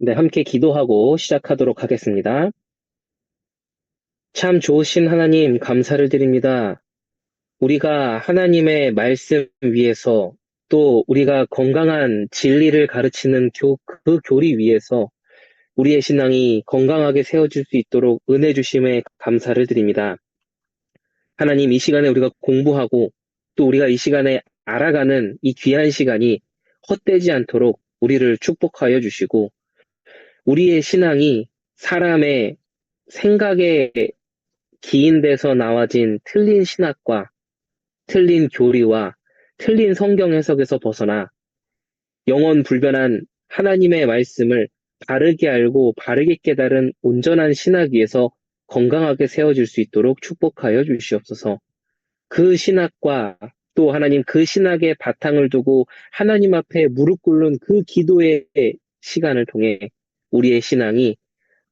네, 함께 기도하고 시작하도록 하겠습니다. 참 좋으신 하나님, 감사를 드립니다. 우리가 하나님의 말씀 위에서 또 우리가 건강한 진리를 가르치는 교, 그 교리 위에서 우리의 신앙이 건강하게 세워질 수 있도록 은혜 주심에 감사를 드립니다. 하나님, 이 시간에 우리가 공부하고 또 우리가 이 시간에 알아가는 이 귀한 시간이 헛되지 않도록 우리를 축복하여 주시고 우리의 신앙이 사람의 생각에 기인돼서 나와진 틀린 신학과 틀린 교리와 틀린 성경 해석에서 벗어나 영원 불변한 하나님의 말씀을 바르게 알고 바르게 깨달은 온전한 신학 위에서 건강하게 세워질 수 있도록 축복하여 주시옵소서. 그 신학과 또 하나님 그 신학의 바탕을 두고 하나님 앞에 무릎 꿇는 그 기도의 시간을 통해 우리의 신앙이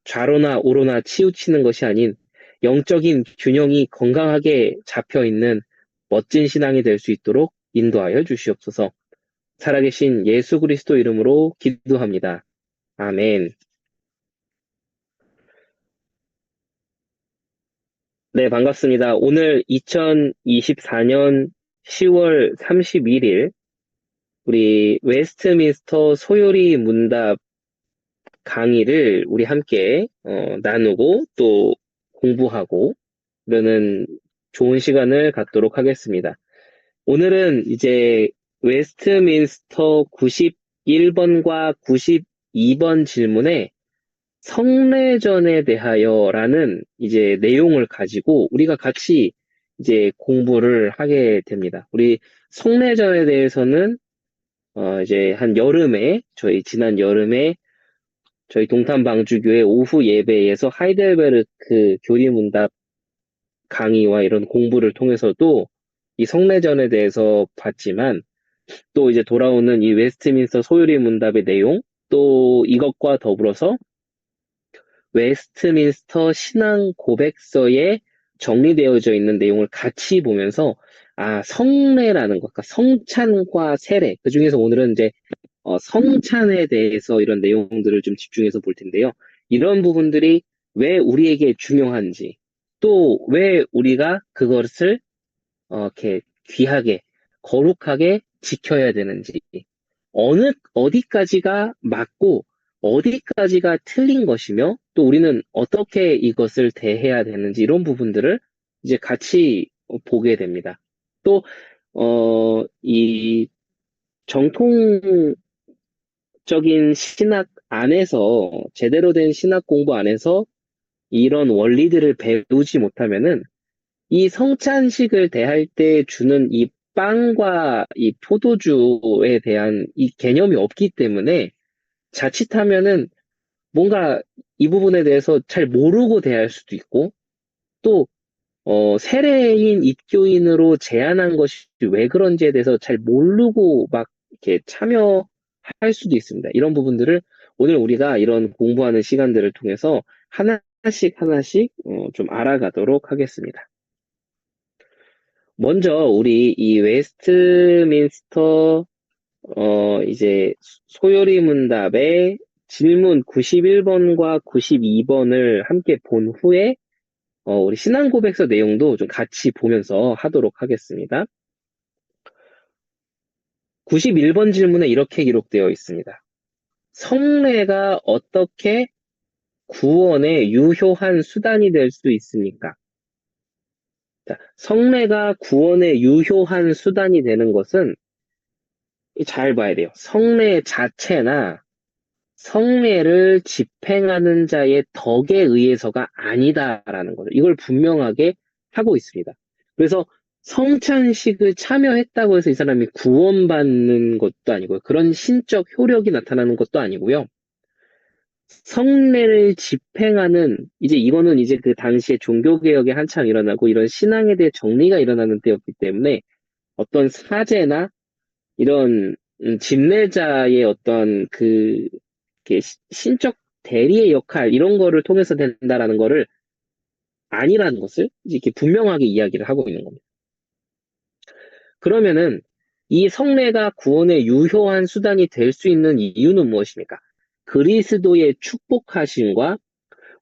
좌로나 우로나 치우치는 것이 아닌 영적인 균형이 건강하게 잡혀 있는 멋진 신앙이 될 수 있도록 인도하여 주시옵소서. 살아계신 예수 그리스도 이름으로 기도합니다. 아멘. 네, 반갑습니다. 오늘 2024년 10월 31일 우리 웨스트민스터 소요리 문답 강의를 우리 함께 어, 나누고 또 공부하고 그러는 좋은 시간을 갖도록 하겠습니다. 오늘은 이제 웨스트민스터 91번과 92번 질문에 성례전에 대하여라는 이제 내용을 가지고 우리가 같이 이제 공부를 하게 됩니다. 우리 성례전에 대해서는 어 이제 한 여름에 저희 지난 여름에 저희 동탄방주교회 오후 예배에서 하이델베르크 교리문답 강의와 이런 공부를 통해서도 이 성례전에 대해서 봤지만 또 이제 돌아오는 이 웨스트민스터 소유리 문답의 내용 또 이것과 더불어서 웨스트민스터 신앙 고백서에 정리되어져 있는 내용을 같이 보면서 아 성례라는 것, 그러니까 성찬과 세례. 그 중에서 오늘은 이제 어, 성찬에 대해서 이런 내용들을 좀 집중해서 볼 텐데요. 이런 부분들이 왜 우리에게 중요한지 또 왜 우리가 그것을 어, 이렇게 귀하게 거룩하게 지켜야 되는지 어느 어디까지가 맞고 어디까지가 틀린 것이며 또 우리는 어떻게 이것을 대해야 되는지 이런 부분들을 이제 같이 보게 됩니다. 또, 어, 이 정통 적인 신학 안에서, 제대로 된 신학 공부 안에서 이런 원리들을 배우지 못하면은 이 성찬식을 대할 때 주는 이 빵과 이 포도주에 대한 이 개념이 없기 때문에 자칫하면은 뭔가 이 부분에 대해서 잘 모르고 대할 수도 있고 또 어, 세례인 입교인으로 제안한 것이 왜 그런지에 대해서 잘 모르고 막 이렇게 참여 할 수도 있습니다. 이런 부분들을 오늘 우리가 이런 공부하는 시간들을 통해서 하나씩 하나씩 어, 좀 알아가도록 하겠습니다. 먼저 우리 이 웨스트민스터 어 이제 소요리 문답의 질문 91번과 92번을 함께 본 후에 어, 우리 신앙 고백서 내용도 좀 같이 보면서 하도록 하겠습니다. 91번 질문에 이렇게 기록되어 있습니다. 성례가 어떻게 구원의 유효한 수단이 될 수 있습니까? 자, 성례가 구원의 유효한 수단이 되는 것은 잘 봐야 돼요. 성례 자체나 성례를 집행하는 자의 덕에 의해서가 아니다라는 거죠. 이걸 분명하게 하고 있습니다. 그래서 성찬식을 참여했다고 해서 이 사람이 구원받는 것도 아니고요. 그런 신적 효력이 나타나는 것도 아니고요. 성례를 집행하는 이제 이거는 이제 그 당시에 종교 개혁이 한창 일어나고 이런 신앙에 대해 정리가 일어나는 때였기 때문에 어떤 사제나 이런 음, 집례자의 어떤 그 신적 대리의 역할 이런 거를 통해서 된다라는 거를 아니라는 것을 이렇게 분명하게 이야기를 하고 있는 겁니다. 그러면은 이 성례가 구원의 유효한 수단이 될 수 있는 이유는 무엇입니까? 그리스도의 축복하심과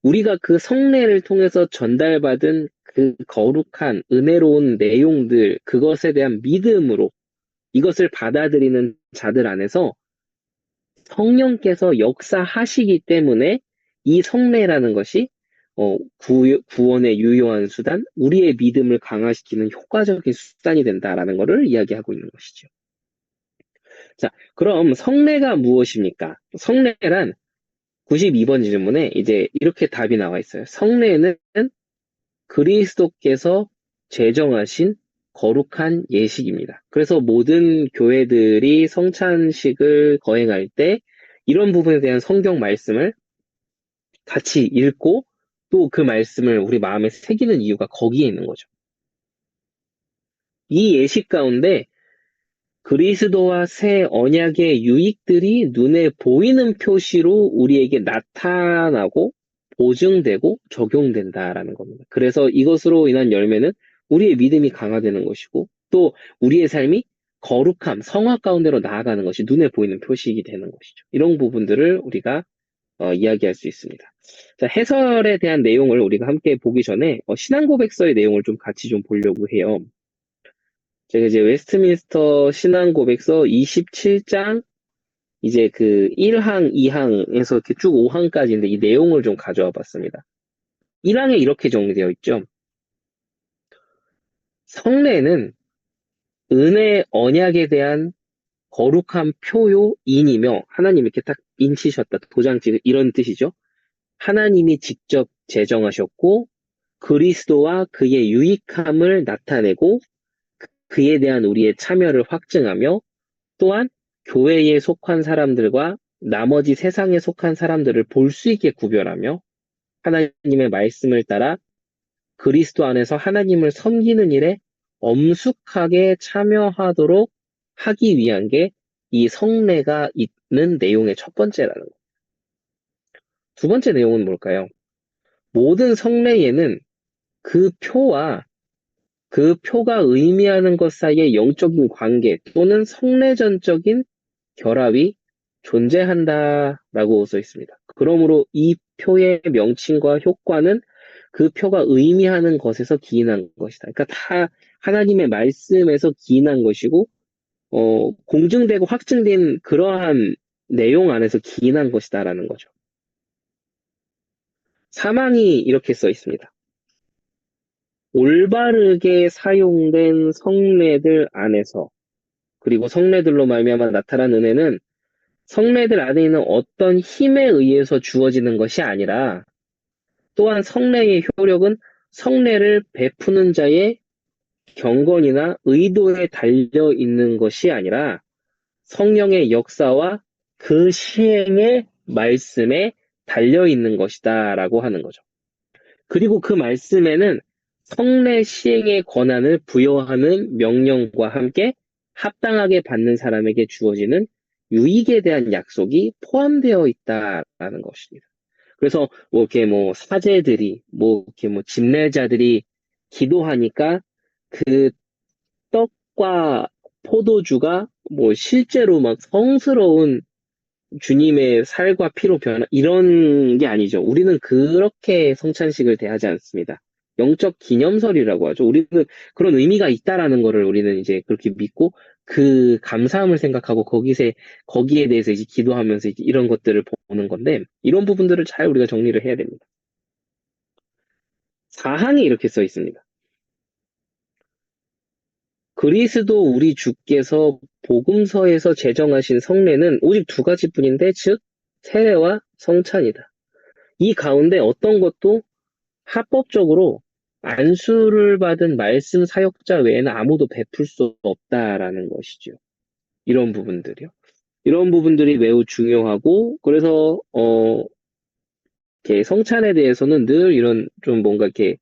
우리가 그 성례를 통해서 전달받은 그 거룩한 은혜로운 내용들, 그것에 대한 믿음으로 이것을 받아들이는 자들 안에서 성령께서 역사하시기 때문에 이 성례라는 것이 어, 구, 구원의 유효한 수단, 우리의 믿음을 강화시키는 효과적인 수단이 된다라는 것을 이야기하고 있는 것이죠. 자, 그럼 성례가 무엇입니까? 성례란 92번 질문에 이제 이렇게 답이 나와 있어요. 성례는 그리스도께서 제정하신 거룩한 예식입니다. 그래서 모든 교회들이 성찬식을 거행할 때 이런 부분에 대한 성경 말씀을 같이 읽고 또 그 말씀을 우리 마음에 새기는 이유가 거기에 있는 거죠. 이 예식 가운데 그리스도와 새 언약의 유익들이 눈에 보이는 표시로 우리에게 나타나고 보증되고 적용된다라는 겁니다. 그래서 이것으로 인한 열매는 우리의 믿음이 강화되는 것이고 또 우리의 삶이 거룩함, 성화 가운데로 나아가는 것이 눈에 보이는 표시이게 되는 것이죠. 이런 부분들을 우리가 어, 이야기할 수 있습니다. 자, 해설에 대한 내용을 우리가 함께 보기 전에 어, 신앙고백서의 내용을 좀 같이 좀 보려고 해요. 제가 이제 웨스트민스터 신앙고백서 27장 이제 그 1항, 2항에서 이렇게 쭉 5항까지인데 이 내용을 좀 가져와 봤습니다. 1항에 이렇게 정리되어 있죠. 성례는 은혜 언약에 대한 거룩한 표요인이며 하나님 이렇게 딱 인치셨다 도장 찍 이런 뜻이죠. 하나님이 직접 제정하셨고 그리스도와 그의 유익함을 나타내고 그에 대한 우리의 참여를 확증하며 또한 교회에 속한 사람들과 나머지 세상에 속한 사람들을 볼 수 있게 구별하며 하나님의 말씀을 따라 그리스도 안에서 하나님을 섬기는 일에 엄숙하게 참여하도록 하기 위한 게 이 성례가 있 는 내용의 첫 번째라는 거. 두 번째 내용은 뭘까요? 모든 성례에는 그 표와 그 표가 의미하는 것 사이의 영적인 관계 또는 성례전적인 결합이 존재한다라고 써 있습니다. 그러므로 이 표의 명칭과 효과는 그 표가 의미하는 것에서 기인한 것이다. 그러니까 다 하나님의 말씀에서 기인한 것이고 어, 공증되고 확증된 그러한 내용 안에서 기인한 것이다라는 거죠. 사망이 이렇게 써 있습니다. 올바르게 사용된 성례들 안에서 그리고 성례들로 말미암아 나타난 은혜는 성례들 안에 있는 어떤 힘에 의해서 주어지는 것이 아니라 또한 성례의 효력은 성례를 베푸는 자의 경건이나 의도에 달려 있는 것이 아니라 성령의 역사와 그 시행의 말씀에 달려 있는 것이다 라고 하는 거죠. 그리고 그 말씀에는 성례 시행의 권한을 부여하는 명령과 함께 합당하게 받는 사람에게 주어지는 유익에 대한 약속이 포함되어 있다라는 것입니다. 그래서 뭐 이렇게 뭐 사제들이 뭐 이렇게 뭐 집례자들이 기도하니까 그 떡과 포도주가 뭐 실제로 막 성스러운 주님의 살과 피로 변화 이런 게 아니죠. 우리는 그렇게 성찬식을 대하지 않습니다. 영적 기념설이라고 하죠. 우리는 그런 의미가 있다라는 거를 우리는 이제 그렇게 믿고 그 감사함을 생각하고 거기서 거기에 대해서 이제 기도하면서 이제 이런 것들을 보는 건데 이런 부분들을 잘 우리가 정리를 해야 됩니다. 사항이 이렇게 써 있습니다. 그리스도 우리 주께서 복음서에서 제정하신 성례는 오직 두 가지뿐인데 즉 세례와 성찬이다. 이 가운데 어떤 것도 합법적으로 안수를 받은 말씀 사역자 외에는 아무도 베풀 수 없다라는 것이죠. 이런 부분들이요. 이런 부분들이 매우 중요하고 그래서 어 이렇게 성찬에 대해서는 늘 이런 좀 뭔가 이렇게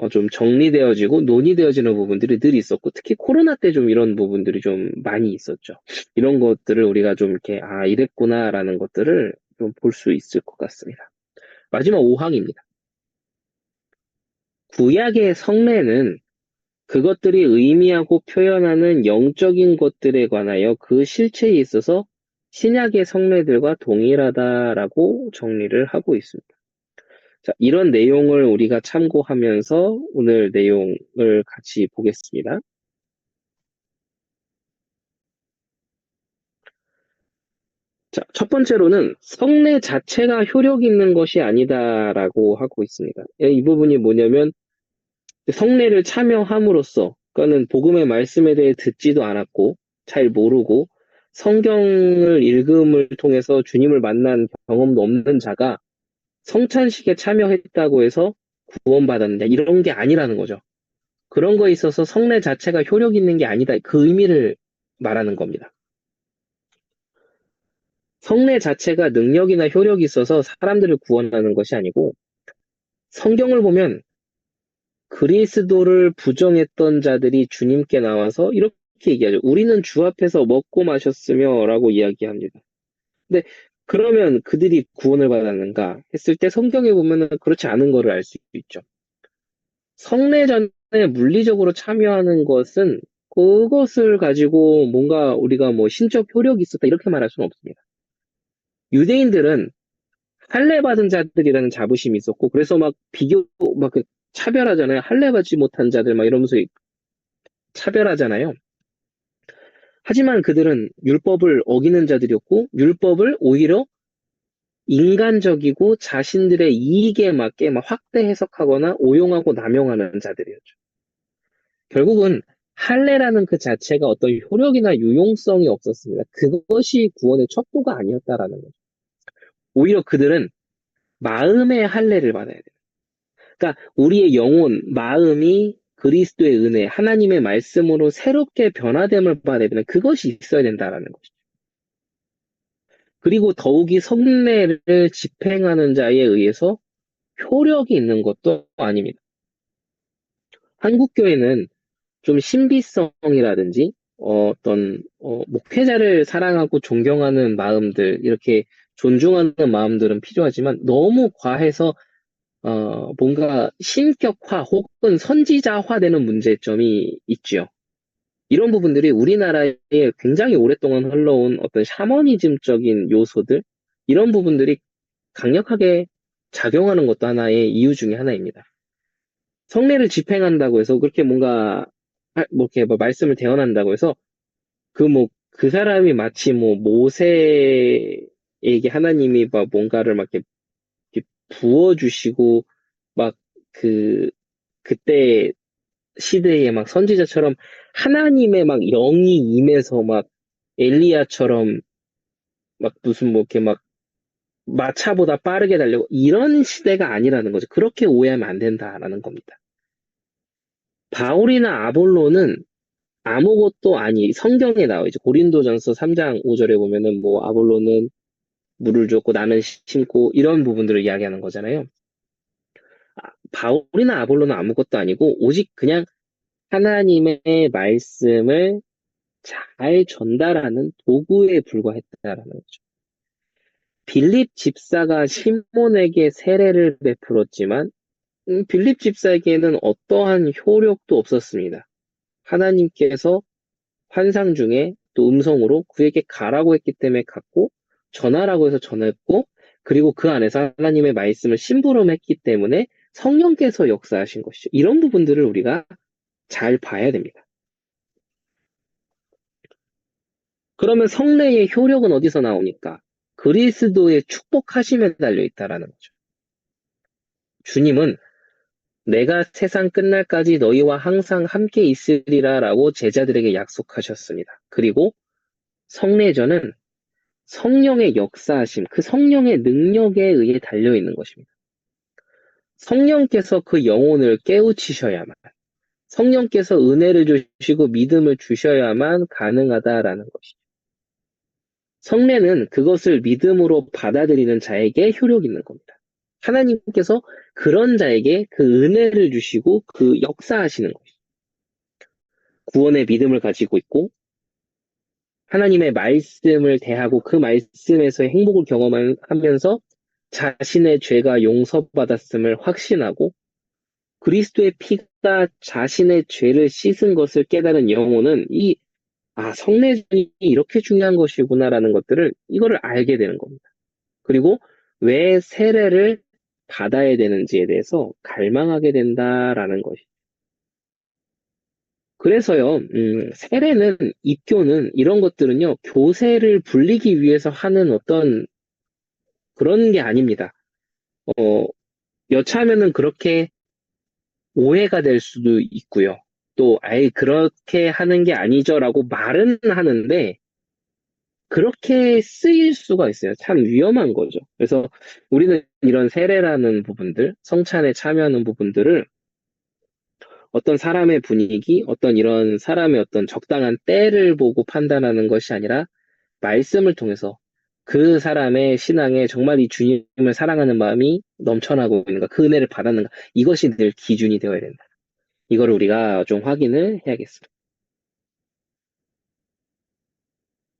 어, 좀 정리되어지고 논의되어지는 부분들이 늘 있었고 특히 코로나 때 좀 이런 부분들이 좀 많이 있었죠. 이런 것들을 우리가 좀 이렇게 아 이랬구나라는 것들을 좀 볼 수 있을 것 같습니다. 마지막 5항입니다. 구약의 성례는 그것들이 의미하고 표현하는 영적인 것들에 관하여 그 실체에 있어서 신약의 성례들과 동일하다라고 정리를 하고 있습니다. 자, 이런 내용을 우리가 참고하면서 오늘 내용을 같이 보겠습니다. 자, 첫 번째로는 성례 자체가 효력 있는 것이 아니다라고 하고 있습니다. 예, 이 부분이 뭐냐면 성례를 참여함으로써 그거는 복음의 말씀에 대해 듣지도 않았고 잘 모르고 성경을 읽음을 통해서 주님을 만난 경험도 없는 자가 성찬식에 참여했다고 해서 구원받았느냐 이런 게 아니라는 거죠. 그런 거에 있어서 성례 자체가 효력 있는 게 아니다. 그 의미를 말하는 겁니다. 성례 자체가 능력이나 효력이 있어서 사람들을 구원하는 것이 아니고 성경을 보면 그리스도를 부정했던 자들이 주님께 나와서 이렇게 얘기하죠. 우리는 주 앞에서 먹고 마셨으며 라고 이야기합니다. 근데 그러면 그들이 구원을 받았는가 했을 때 성경에 보면은 그렇지 않은 거를 알 수 있죠. 성례전에 물리적으로 참여하는 것은 그것을 가지고 뭔가 우리가 뭐 신적 효력이 있었다 이렇게 말할 수는 없습니다. 유대인들은 할례 받은 자들이라는 자부심이 있었고 그래서 막 비교 막그 차별하잖아요. 할례 받지 못한 자들 막 이러면서 차별하잖아요. 하지만 그들은 율법을 어기는 자들이었고 율법을 오히려 인간적이고 자신들의 이익에 맞게 막 확대 해석하거나 오용하고 남용하는 자들이었죠. 결국은 할례라는 그 자체가 어떤 효력이나 유용성이 없었습니다. 그것이 구원의 척도가 아니었다라는 거죠. 오히려 그들은 마음의 할례를 받아야 돼요. 그러니까 우리의 영혼, 마음이 그리스도의 은혜, 하나님의 말씀으로 새롭게 변화됨을 되는 그것이 있어야 된다라는 것이죠. 그리고 더욱이 성례를 집행하는 자에 의해서 효력이 있는 것도 아닙니다. 한국교회는 좀 신비성이라든지 어, 떤 어, 목회자를 사랑하고 존경하는 마음들 이렇게 존중하는 마음들은 필요하지만 너무 과해서 어, 뭔가 신격화 혹은 선지자화되는 문제점이 있죠. 이런 부분들이 우리나라에 굉장히 오랫동안 흘러온 어떤 샤머니즘적인 요소들, 이런 부분들이 강력하게 작용하는 것도 하나의 이유 중에 하나입니다. 성례를 집행한다고 해서 그렇게 뭔가, 뭐 이렇게 뭐 말씀을 대언한다고 해서 그 뭐, 그 사람이 마치 뭐 모세에게 하나님이 막 뭔가를 막 이렇게 부어주시고 막 그 그때 시대에 막 선지자처럼 하나님의 막 영이 임해서 막 엘리야처럼 막 무슨 뭐 이렇게 막 마차보다 빠르게 달려고 이런 시대가 아니라는 거죠. 그렇게 오해하면 안 된다라는 겁니다. 바울이나 아볼로는 아무것도 아니 성경에 나와 있죠. 고린도전서 3장 5절에 보면은 뭐 아볼로는 물을 줬고 나는 심고 이런 부분들을 이야기하는 거잖아요. 아, 바울이나 아볼로는 아무것도 아니고 오직 그냥 하나님의 말씀을 잘 전달하는 도구에 불과했다라는 거죠. 빌립 집사가 시몬에게 세례를 베풀었지만 음, 빌립 집사에게는 어떠한 효력도 없었습니다. 하나님께서 환상 중에 또 음성으로 그에게 가라고 했기 때문에 갔고 전하라고 해서 전했고 그리고 그 안에서 하나님의 말씀을 심부름했기 때문에 성령께서 역사하신 것이죠. 이런 부분들을 우리가 잘 봐야 됩니다. 그러면 성례의 효력은 어디서 나오니까? 그리스도의 축복하심에 달려 있다라는 거죠. 주님은 내가 세상 끝날까지 너희와 항상 함께 있으리라라고 제자들에게 약속하셨습니다. 그리고 성례전은 성령의 역사하심, 그 성령의 능력에 의해 달려 있는 것입니다. 성령께서 그 영혼을 깨우치셔야만, 성령께서 은혜를 주시고 믿음을 주셔야만 가능하다라는 것이죠. 성례는 그것을 믿음으로 받아들이는 자에게 효력 있는 겁니다. 하나님께서 그런 자에게 그 은혜를 주시고 그 역사하시는 것이죠. 구원의 믿음을 가지고 있고 하나님의 말씀을 대하고 그 말씀에서의 행복을 경험하면서 자신의 죄가 용서받았음을 확신하고 그리스도의 피가 자신의 죄를 씻은 것을 깨달은 영혼은 이 아, 성례전이 이렇게 중요한 것이구나라는 것들을 이거를 알게 되는 겁니다. 그리고 왜 세례를 받아야 되는지에 대해서 갈망하게 된다라는 것이. 그래서요, 음, 세례는, 입교는, 이런 것들은요, 교세를 불리기 위해서 하는 어떤 그런 게 아닙니다. 어, 여차하면은 그렇게 오해가 될 수도 있고요. 또, 아예 그렇게 하는 게 아니죠라고 말은 하는데, 그렇게 쓰일 수가 있어요. 참 위험한 거죠. 그래서 우리는 이런 세례라는 부분들, 성찬에 참여하는 부분들을 어떤 사람의 분위기, 어떤 이런 사람의 어떤 적당한 때를 보고 판단하는 것이 아니라 말씀을 통해서 그 사람의 신앙에 정말 이 주님을 사랑하는 마음이 넘쳐나고 있는가, 그 은혜를 받았는가, 이것이 늘 기준이 되어야 된다. 이거를 우리가 좀 확인을 해야겠습니다.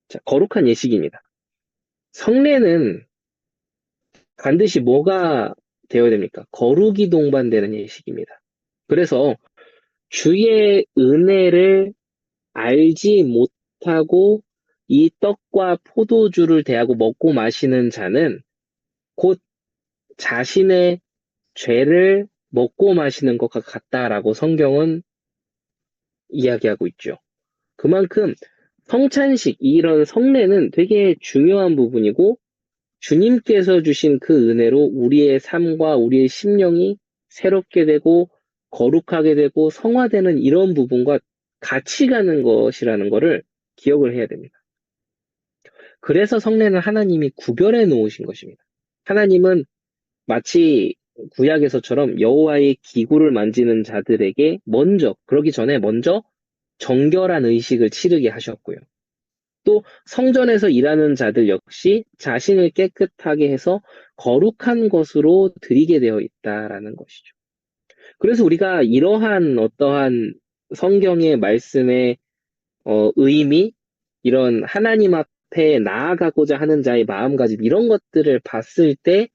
자, 거룩한 예식입니다. 성례는 반드시 뭐가 되어야 됩니까? 거룩이 동반되는 예식입니다. 그래서 주의 은혜를 알지 못하고 이 떡과 포도주를 대하고 먹고 마시는 자는 곧 자신의 죄를 먹고 마시는 것과 같다라고 성경은 이야기하고 있죠. 그만큼 성찬식, 이런 성례는 되게 중요한 부분이고 주님께서 주신 그 은혜로 우리의 삶과 우리의 심령이 새롭게 되고 거룩하게 되고 성화되는 이런 부분과 같이 가는 것이라는 것을 기억을 해야 됩니다. 그래서 성례는 하나님이 구별해 놓으신 것입니다. 하나님은 마치 구약에서처럼 여호와의 기구를 만지는 자들에게 먼저 그러기 전에 먼저 정결한 의식을 치르게 하셨고요. 또 성전에서 일하는 자들 역시 자신을 깨끗하게 해서 거룩한 것으로 드리게 되어 있다라는 것이죠. 그래서 우리가 이러한 어떠한 성경의 말씀의 어, 의미, 이런 하나님 앞에 나아가고자 하는 자의 마음가짐, 이런 것들을 봤을 때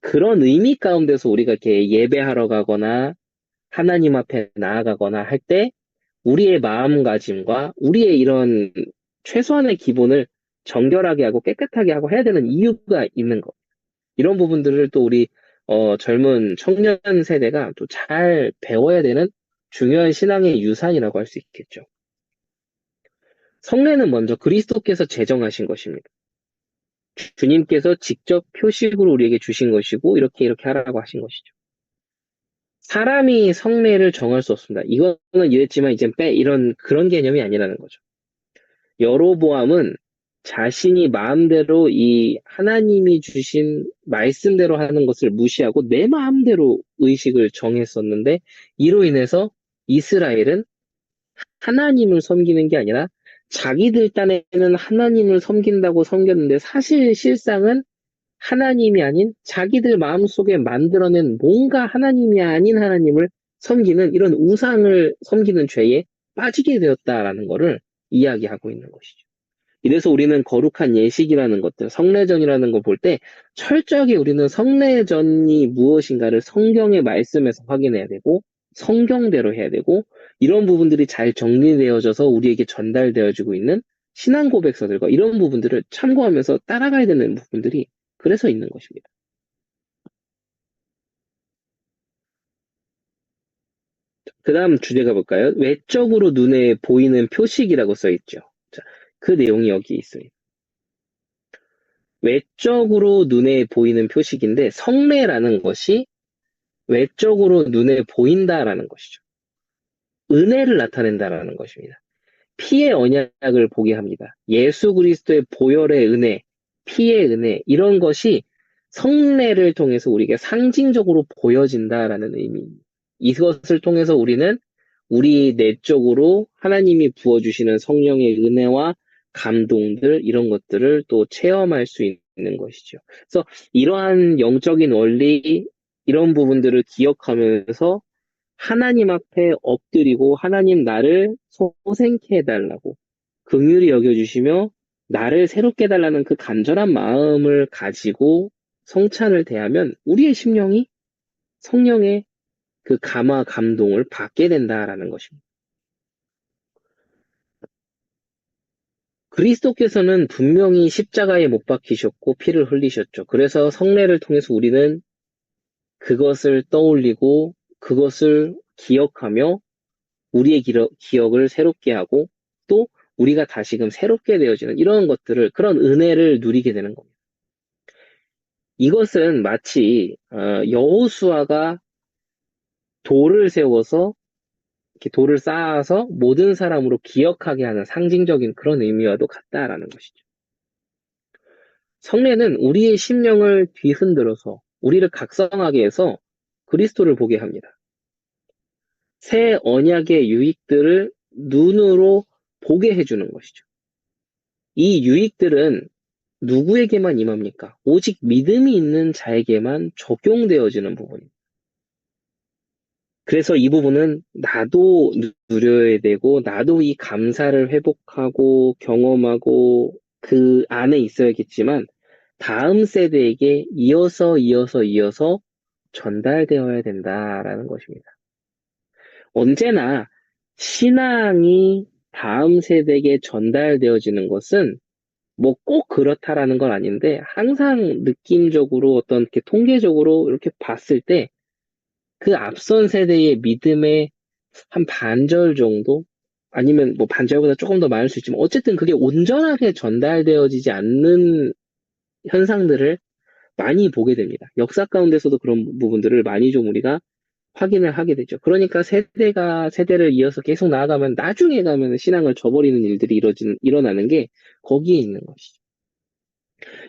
그런 의미 가운데서 우리가 이렇게 예배하러 가거나 하나님 앞에 나아가거나 할 때 우리의 마음가짐과 우리의 이런 최소한의 기본을 정결하게 하고 깨끗하게 하고 해야 되는 이유가 있는 것. 이런 부분들을 또 우리 어, 젊은 청년 세대가 또 잘 배워야 되는 중요한 신앙의 유산이라고 할 수 있겠죠. 성례는 먼저 그리스도께서 제정하신 것입니다. 주님께서 직접 표식으로 우리에게 주신 것이고 이렇게 이렇게 하라고 하신 것이죠. 사람이 성례를 정할 수 없습니다. 이거는 이랬지만 이젠 빼 이런 그런 개념이 아니라는 거죠. 여로보암은 자신이 마음대로 이 하나님이 주신 말씀대로 하는 것을 무시하고 내 마음대로 의식을 정했었는데 이로 인해서 이스라엘은 하나님을 섬기는 게 아니라 자기들 딴에는 하나님을 섬긴다고 섬겼는데 사실 실상은 하나님이 아닌 자기들 마음속에 만들어낸 뭔가 하나님이 아닌 하나님을 섬기는 이런 우상을 섬기는 죄에 빠지게 되었다라는 것을 이야기하고 있는 것이죠. 이래서 우리는 거룩한 예식이라는 것들, 성례전이라는 걸볼때 철저하게 우리는 성례전이 무엇인가를 성경의 말씀에서 확인해야 되고 성경대로 해야 되고 이런 부분들이 잘 정리되어져서 우리에게 전달되어지고 있는 신앙 고백서들과 이런 부분들을 참고하면서 따라가야 되는 부분들이 그래서 있는 것입니다. 그 다음 주제가 볼까요? 외적으로 눈에 보이는 표식이라고 써 있죠. 자, 그 내용이 여기 있습니다. 외적으로 눈에 보이는 표식인데 성례라는 것이 외적으로 눈에 보인다라는 것이죠. 은혜를 나타낸다라는 것입니다. 피의 언약을 보게 합니다. 예수 그리스도의 보혈의 은혜, 피의 은혜 이런 것이 성례를 통해서 우리에게 상징적으로 보여진다라는 의미입니다. 이것을 통해서 우리는 우리 내적으로 하나님이 부어주시는 성령의 은혜와 감동들 이런 것들을 또 체험할 수 있는 것이죠. 그래서 이러한 영적인 원리 이런 부분들을 기억하면서 하나님 앞에 엎드리고 하나님 나를 소생케 해달라고 긍휼히 여겨주시며 나를 새롭게 해달라는 그 간절한 마음을 가지고 성찬을 대하면 우리의 심령이 성령의 그 감화 감동을 받게 된다라는 것입니다. 그리스도께서는 분명히 십자가에 못 박히셨고 피를 흘리셨죠. 그래서 성례를 통해서 우리는 그것을 떠올리고 그것을 기억하며 우리의 기러- 기억을 새롭게 하고 또 우리가 다시금 새롭게 되어지는 이런 것들을 그런 은혜를 누리게 되는 겁니다. 이것은 마치 어, 여호수아가 돌을 세워서 이렇게 돌을 쌓아서 모든 사람으로 기억하게 하는 상징적인 그런 의미와도 같다라는 것이죠. 성례는 우리의 심령을 뒤흔들어서 우리를 각성하게 해서 그리스도를 보게 합니다. 새 언약의 유익들을 눈으로 보게 해주는 것이죠. 이 유익들은 누구에게만 임합니까? 오직 믿음이 있는 자에게만 적용되어지는 부분입니다. 그래서 이 부분은 나도 누- 누려야 되고, 나도 이 감사를 회복하고 경험하고 그 안에 있어야겠지만, 다음 세대에게 이어서 이어서 이어서 전달되어야 된다라는 것입니다. 언제나 신앙이 다음 세대에게 전달되어지는 것은 뭐 꼭 그렇다라는 건 아닌데 항상 느낌적으로 어떤 이렇게 통계적으로 이렇게 봤을 때 그 앞선 세대의 믿음의 한 반절 정도 아니면 뭐 반절보다 조금 더 많을 수 있지만 어쨌든 그게 온전하게 전달되어지지 않는 현상들을 많이 보게 됩니다. 역사 가운데서도 그런 부분들을 많이 좀 우리가 확인을 하게 되죠. 그러니까 세대가 세대를 이어서 계속 나아가면 나중에 가면 신앙을 저버리는 일들이 이뤄지는, 일어나는 게 거기에 있는 것이죠.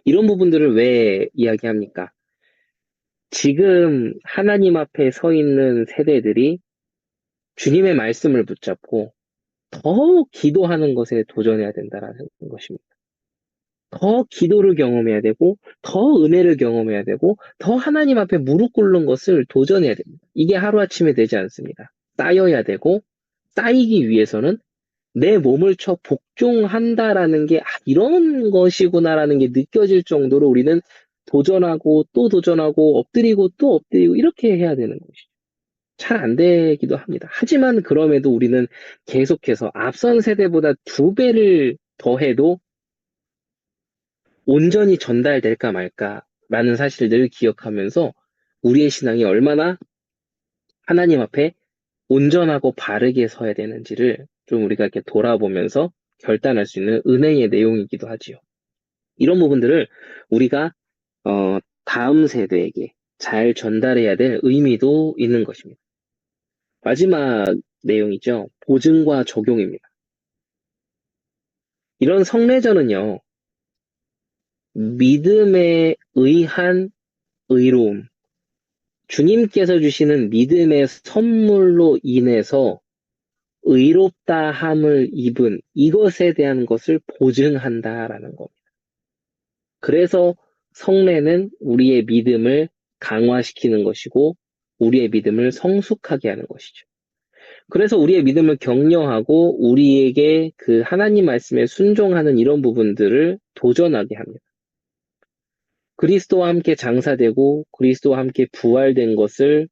이런 부분들을 왜 이야기합니까? 지금 하나님 앞에 서 있는 세대들이 주님의 말씀을 붙잡고 더 기도하는 것에 도전해야 된다라는 것입니다. 더 기도를 경험해야 되고, 더 은혜를 경험해야 되고, 더 하나님 앞에 무릎 꿇는 것을 도전해야 됩니다. 이게 하루아침에 되지 않습니다. 쌓여야 되고, 쌓이기 위해서는 내 몸을 쳐 복종한다라는 게, 아, 이런 것이구나라는 게 느껴질 정도로 우리는 도전하고 또 도전하고 엎드리고 또 엎드리고 이렇게 해야 되는 것이죠. 잘 안 되기도 합니다. 하지만 그럼에도 우리는 계속해서 앞선 세대보다 두 배를 더해도 온전히 전달될까 말까라는 사실을 늘 기억하면서 우리의 신앙이 얼마나 하나님 앞에 온전하고 바르게 서야 되는지를 좀 우리가 이렇게 돌아보면서 결단할 수 있는 은혜의 내용이기도 하지요. 이런 부분들을 우리가 어, 다음 세대에게 잘 전달해야 될 의미도 있는 것입니다. 마지막 내용이죠. 보증과 적용입니다. 이런 성례전은요, 믿음에 의한 의로움, 주님께서 주시는 믿음의 선물로 인해서 의롭다 함을 입은 이것에 대한 것을 보증한다라는 겁니다. 그래서 성례는 우리의 믿음을 강화시키는 것이고 우리의 믿음을 성숙하게 하는 것이죠. 그래서 우리의 믿음을 격려하고 우리에게 그 하나님 말씀에 순종하는 이런 부분들을 도전하게 합니다. 그리스도와 함께 장사되고 그리스도와 함께 부활된 것을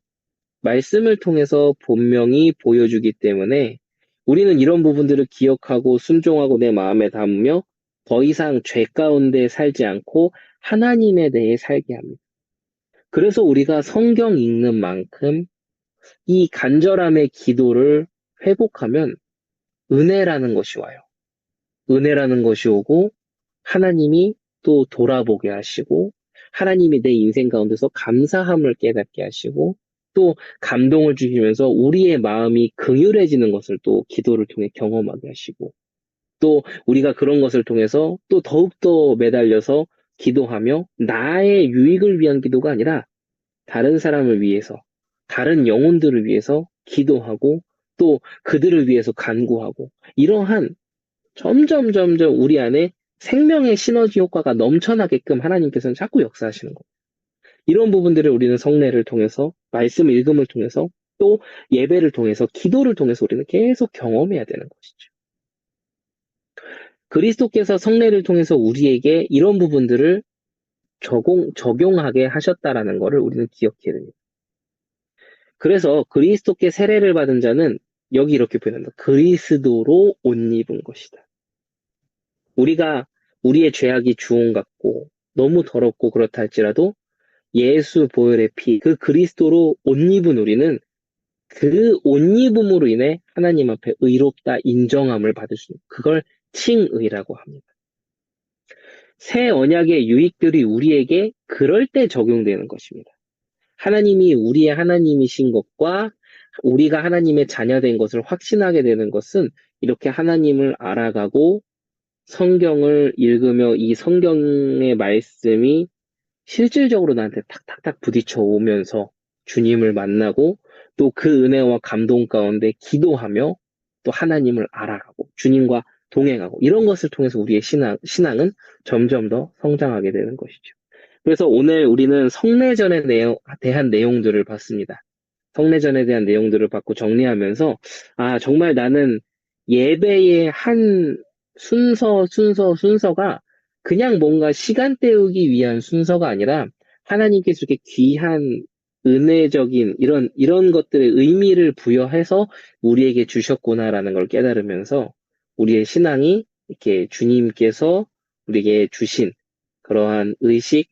말씀을 통해서 본명이 보여주기 때문에 우리는 이런 부분들을 기억하고 순종하고 내 마음에 담으며 더 이상 죄 가운데 살지 않고 하나님에 대해 살게 합니다. 그래서 우리가 성경 읽는 만큼 이 간절함의 기도를 회복하면 은혜라는 것이 와요. 은혜라는 것이 오고 하나님이 또 돌아보게 하시고 하나님이 내 인생 가운데서 감사함을 깨닫게 하시고 또 감동을 주시면서 우리의 마음이 긍휼해지는 것을 또 기도를 통해 경험하게 하시고 또 우리가 그런 것을 통해서 또 더욱더 매달려서 기도하며 나의 유익을 위한 기도가 아니라 다른 사람을 위해서 다른 영혼들을 위해서 기도하고 또 그들을 위해서 간구하고 이러한 점점 점점 우리 안에 생명의 시너지 효과가 넘쳐나게끔 하나님께서는 자꾸 역사하시는 겁니다. 이런 부분들을 우리는 성례를 통해서 말씀 읽음을 통해서 또 예배를 통해서 기도를 통해서 우리는 계속 경험해야 되는 것이죠. 그리스도께서 성례를 통해서 우리에게 이런 부분들을 적용, 적용하게 하셨다라는 것을 우리는 기억해야 됩니다. 그래서 그리스도께 세례를 받은 자는 여기 이렇게 표현한다. 그리스도로 옷 입은 것이다. 우리가 우리의 죄악이 주홍 같고 너무 더럽고 그렇다 할지라도 예수 보혈의 피, 그 그리스도로 옷 입은 우리는 그 옷 입음으로 인해 하나님 앞에 의롭다 인정함을 받을 수 있는 그걸 칭의라고 합니다. 새 언약의 유익들이 우리에게 그럴 때 적용되는 것입니다. 하나님이 우리의 하나님이신 것과 우리가 하나님의 자녀된 것을 확신하게 되는 것은 이렇게 하나님을 알아가고 성경을 읽으며 이 성경의 말씀이 실질적으로 나한테 탁탁탁 부딪혀 오면서 주님을 만나고 또 그 은혜와 감동 가운데 기도하며 또 하나님을 알아가고 주님과 동행하고 이런 것을 통해서 우리의 신앙, 신앙은 점점 더 성장하게 되는 것이죠. 그래서 오늘 우리는 성례전에 내용, 대한 내용들을 봤습니다. 성례전에 대한 내용들을 받고 정리하면서 아 정말 나는 예배의 한 순서 순서 순서가 그냥 뭔가 시간 때우기 위한 순서가 아니라 하나님께서 이렇게 귀한 은혜적인 이런 이런 것들의 의미를 부여해서 우리에게 주셨구나라는 걸 깨달으면서 우리의 신앙이 이렇게 주님께서 우리에게 주신 그러한 의식,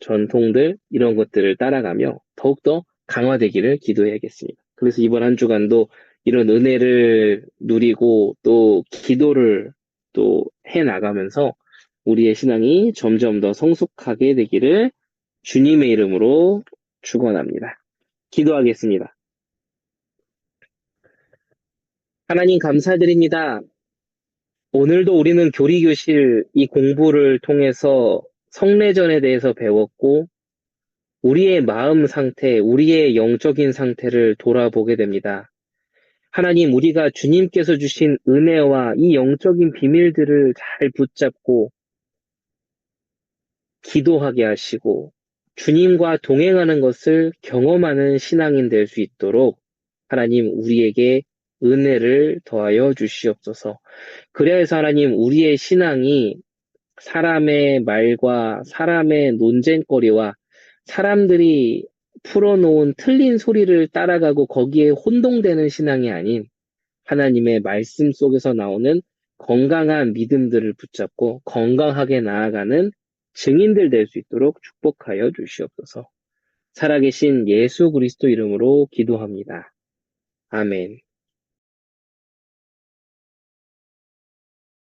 전통들 이런 것들을 따라가며 더욱더 강화되기를 기도해야겠습니다. 그래서 이번 한 주간도 이런 은혜를 누리고 또 기도를 또 해 나가면서 우리의 신앙이 점점 더 성숙하게 되기를 주님의 이름으로 축원합니다. 기도하겠습니다. 하나님 감사드립니다. 오늘도 우리는 교리교실 이 공부를 통해서 성례전에 대해서 배웠고 우리의 마음 상태, 우리의 영적인 상태를 돌아보게 됩니다. 하나님, 우리가 주님께서 주신 은혜와 이 영적인 비밀들을 잘 붙잡고 기도하게 하시고 주님과 동행하는 것을 경험하는 신앙인 될 수 있도록 하나님 우리에게 은혜를 더하여 주시옵소서. 그래야 해서 하나님 우리의 신앙이 사람의 말과 사람의 논쟁거리와 사람들이 풀어놓은 틀린 소리를 따라가고 거기에 혼동되는 신앙이 아닌 하나님의 말씀 속에서 나오는 건강한 믿음들을 붙잡고 건강하게 나아가는 증인들 될 수 있도록 축복하여 주시옵소서. 살아계신 예수 그리스도 이름으로 기도합니다. 아멘.